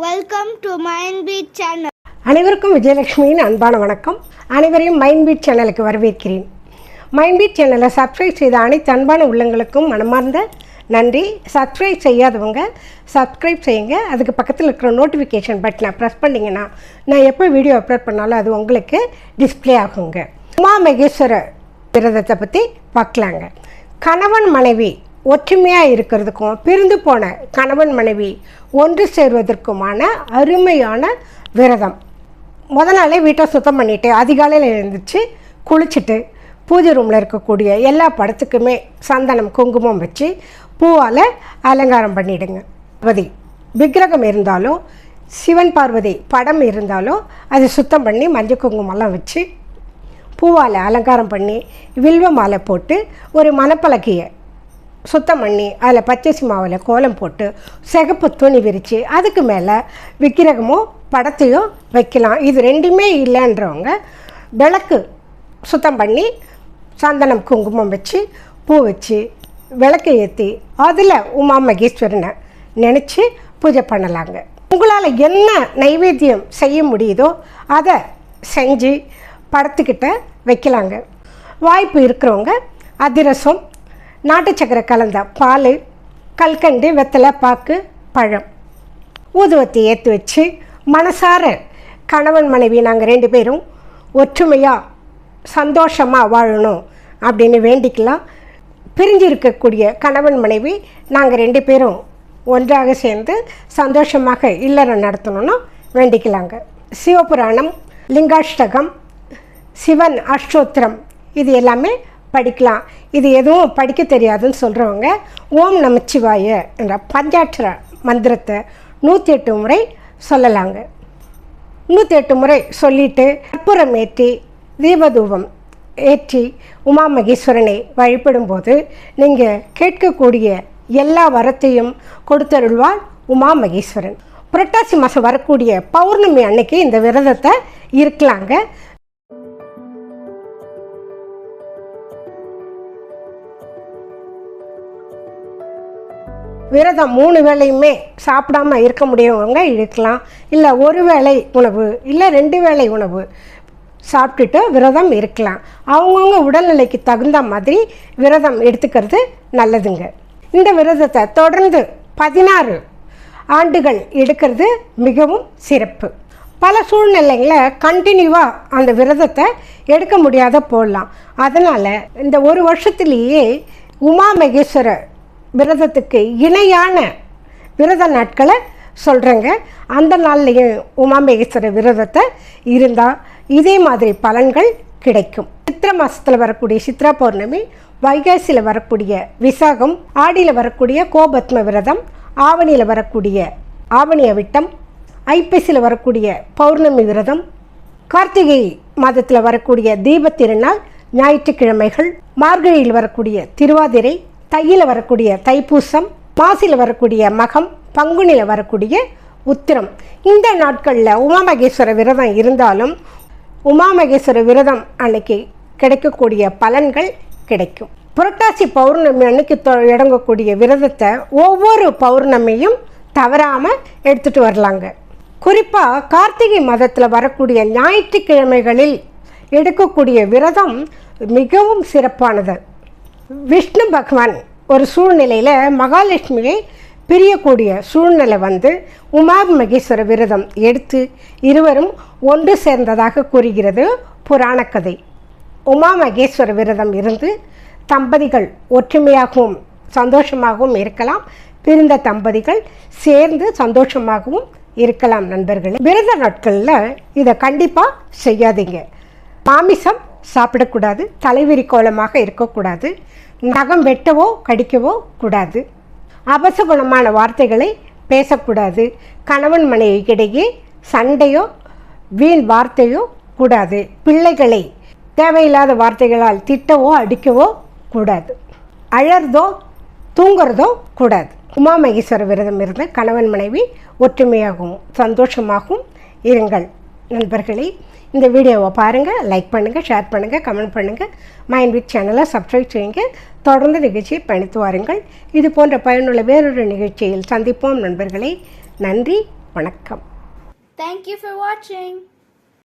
Welcome to Mind Beat channel அனைவருக்கும் விஜயலட்சுமியின் அன்பான வணக்கம். அனைவரையும் மைண்ட் பீட் சேனலுக்கு வரவேற்கிறேன். மைண்ட் பீட் சேனலை சப்ஸ்கிரைப் செய்த அனைத்து அன்பான உள்ளங்களுக்கும் மனமார்ந்த நன்றி. சப்ஸ்கிரைப் செய்யாதவங்க சப்ஸ்கிரைப் செய்யுங்க. அதுக்கு பக்கத்தில் இருக்கிற நோட்டிஃபிகேஷன் பட்டனை ப்ரெஸ் பண்ணிங்கன்னா நான் எப்போ வீடியோ அப்லோட் பண்ணாலும் அது உங்களுக்கு டிஸ்ப்ளே ஆகுங்க. உமா மகேஸ்வர விரதத்தை பற்றி பார்க்கலாங்க. கணவன் மனைவி ஒற்றுமையாக இருக்கிறதுக்கும் பிரிந்து போன கணவன் மனைவி ஒன்று சேர்வதற்குமான அருமையான விரதம். முத நாளே வீட்டை சுத்தம் பண்ணிவிட்டு அதிகாலையில் எழுந்துச்சு குளிச்சுட்டு பூஜை ரூமில் இருக்கக்கூடிய எல்லா படத்துக்குமே சந்தனம் குங்குமம் வச்சு பூவால் அலங்காரம் பண்ணிவிடுங்க பதி விக்கிரகம் இருந்தாலும் சிவன் பார்வதி படம் இருந்தாலும் அதை சுத்தம் பண்ணி மஞ்சள் குங்குமம்லாம் வச்சு பூவால் அலங்காரம் பண்ணி வில்வ மாலை போட்டு ஒரு மணப்பலகையை சுத்தம் பண்ணி அதில் பச்சரிசி மாவில் கோலம் போட்டு சிகப்பு துணி விரித்து அதுக்கு மேலே விக்கிரகமோ படத்தையோ வைக்கலாம். இது ரெண்டுமே இல்லைன்றவங்க விளக்கு சுத்தம் பண்ணி சந்தனம் குங்குமம் வச்சு பூ வச்சு விளக்கு ஏற்றி அதில் உமா மகேஸ்வரனை நினச்சி பூஜை பண்ணலாங்க. உங்களால் என்ன நைவேத்தியம் செய்ய முடியுதோ அதை செஞ்சு படத்துக்கிட்ட வைக்கலாங்க. வாய்ப்பு இருக்கிறவங்க அதிரசம் நாட்டு சக்கரை கலந்த பால் கல்கண்டு வெத்தலை பாக்கு பழம். ஊதுவத்தை ஏற்றி வச்சு மனசார கணவன் மனைவி நாங்கள் ரெண்டு பேரும் ஒற்றுமையாக சந்தோஷமாக வாழணும் அப்படின்னு வேண்டிக்கலாம். பிரிஞ்சு இருக்கக்கூடிய கணவன் மனைவி நாங்கள் ரெண்டு பேரும் ஒன்றாக சேர்ந்து சந்தோஷமாக இல்லறம் நடத்தணும்னு வேண்டிக்கலாங்க. சிவபுராணம் லிங்காஷ்டகம் சிவன் அஷ்டோத்திரம் இது எல்லாமே படிக்கலாம். இது எதுவும் படிக்க தெரியாதுன்னு சொல்கிறவங்க ஓம் நமச்சிவாய என்ற பஞ்சாட்சர மந்திரத்தை நூற்றி எட்டு முறை சொல்லலாங்க. நூற்றி எட்டு முறை சொல்லிட்டு கற்பூரம் ஏற்றி தீபதூபம் ஏற்றி உமா மகேஸ்வரனை வழிபடும்போது நீங்கள் கேட்கக்கூடிய எல்லா வரத்தையும் கொடுத்தருள்வார் உமா மகேஸ்வரன் புரட்டாசி மாதம் வரக்கூடிய பௌர்ணமி அன்னைக்கு இந்த விரதத்தை இருக்கலாங்க. விரதம் மூணு வேளையுமே சாப்பிடாம இருக்க முடியவங்க இருக்கலாம். இல்லை ஒரு வேளை உணவு இல்லை ரெண்டு வேளை உணவு சாப்பிட்டுட்டு விரதம் இருக்கலாம். அவங்கவுங்க உடல்நிலைக்கு தகுந்த மாதிரி விரதம் எடுத்துக்கிறது நல்லதுங்க. இந்த விரதத்தை தொடர்ந்து பதினாறு ஆண்டுகள் எடுக்கிறது மிகவும் சிறப்பு. பல சூழ்நிலைகளில் கண்டினியூவாக அந்த விரதத்தை எடுக்க முடியாத போடலாம் அதனால் இந்த ஒரு வருஷத்துலேயே உமா மகேஸ்வரர் விரதத்துக்கு இணையான விரத நாட்களை சொல்கிறேங்க அந்த நாள்லையும் உமாமேகேஸ்வர விரதத்தை இருந்தால் இதே மாதிரி பலன்கள் கிடைக்கும். சித்திர மாதத்தில் வரக்கூடிய சித்ரா பௌர்ணமி வைகாசியில் வரக்கூடிய விசாகம் ஆடியில் வரக்கூடிய கோபத்ம விரதம் ஆவணியில் வரக்கூடிய ஆவணி அவிட்டம் ஐப்பசியில் வரக்கூடிய பௌர்ணமி விரதம் கார்த்திகை மாதத்தில் வரக்கூடிய தீபத் திருநாள் ஞாயிற்றுக்கிழமைகள் மார்கழியில் வரக்கூடிய திருவாதிரை தையில் வரக்கூடிய தைப்பூசம் மாசியில் வரக்கூடிய மகம் பங்குனியில் வரக்கூடிய உத்திரம். இந்த நாட்களில் உமாமகேஸ்வர விரதம் இருந்தாலும் உமாமகேஸ்வர விரதம் அன்னைக்கு கிடைக்கக்கூடிய பலன்கள் கிடைக்கும். புரட்டாசி பௌர்ணமி அன்னைக்கு தொ- இடங்கக்கூடிய விரதத்தை ஒவ்வொரு பௌர்ணமியும் தவறாமல் எடுத்துகிட்டு வரலாங்க. குறிப்பாக கார்த்திகை மாதத்தில் வரக்கூடிய ஞாயிற்றுக்கிழமைகளில் எடுக்கக்கூடிய விரதம் மிகவும் சிறப்பானது. விஷ்ணு பகவான் ஒரு சூழ்நிலையில் மகாலட்சுமியை பிரியக்கூடிய சூழ்நிலை வந்து உமா மகேஸ்வர விரதம் எடுத்து இருவரும் ஒன்று சேர்ந்ததாக கூறுகிறது புராண கதை. உமா மகேஸ்வர விரதம் இருந்து தம்பதிகள் ஒற்றுமையாகவும் சந்தோஷமாகவும் இருக்கலாம். பிரிந்த தம்பதிகள் சேர்ந்து சந்தோஷமாகவும் இருக்கலாம் நண்பர்கள். விரத நாட்களில் இதை கண்டிப்பாக செய்யாதீங்க. மாமிசம் சாப்பிடக்கூடாது தலைவிரி கோலமாக இருக்கக்கூடாது நகம் வெட்டவோ கடிக்கவோ கூடாது. அபசகுணமான வார்த்தைகளை பேசக்கூடாது. கணவன் மனைவிக்கிடையே சண்டையோ வீண் வார்த்தையோ கூடாது. பிள்ளைகளை தேவையில்லாத வார்த்தைகளால் திட்டவோ அடிக்கவோ கூடாது. அழறதோ தூங்குறதோ கூடாது. உமா மகேஸ்வர விரதம் இருந்து கணவன் மனைவி ஒற்றுமையாகவும் சந்தோஷமாகவும் இருங்கள். நண்பர்களே இந்த வீடியோவை பாருங்கள் லைக் பண்ணுங்கள் ஷேர் பண்ணுங்கள் கமெண்ட் பண்ணுங்கள் மைண்ட் வித் சேனலை சப்ஸ்கிரைப் செய்யுங்க. தொடர்ந்து நிகழ்ச்சியை பயணித்து வாருங்கள். இது போன்ற பயனுள்ள வேறொரு நிகழ்ச்சியில் சந்திப்போம் நண்பர்களே. நன்றி வணக்கம். தேங்க்யூ ஃபார் வாட்சிங்.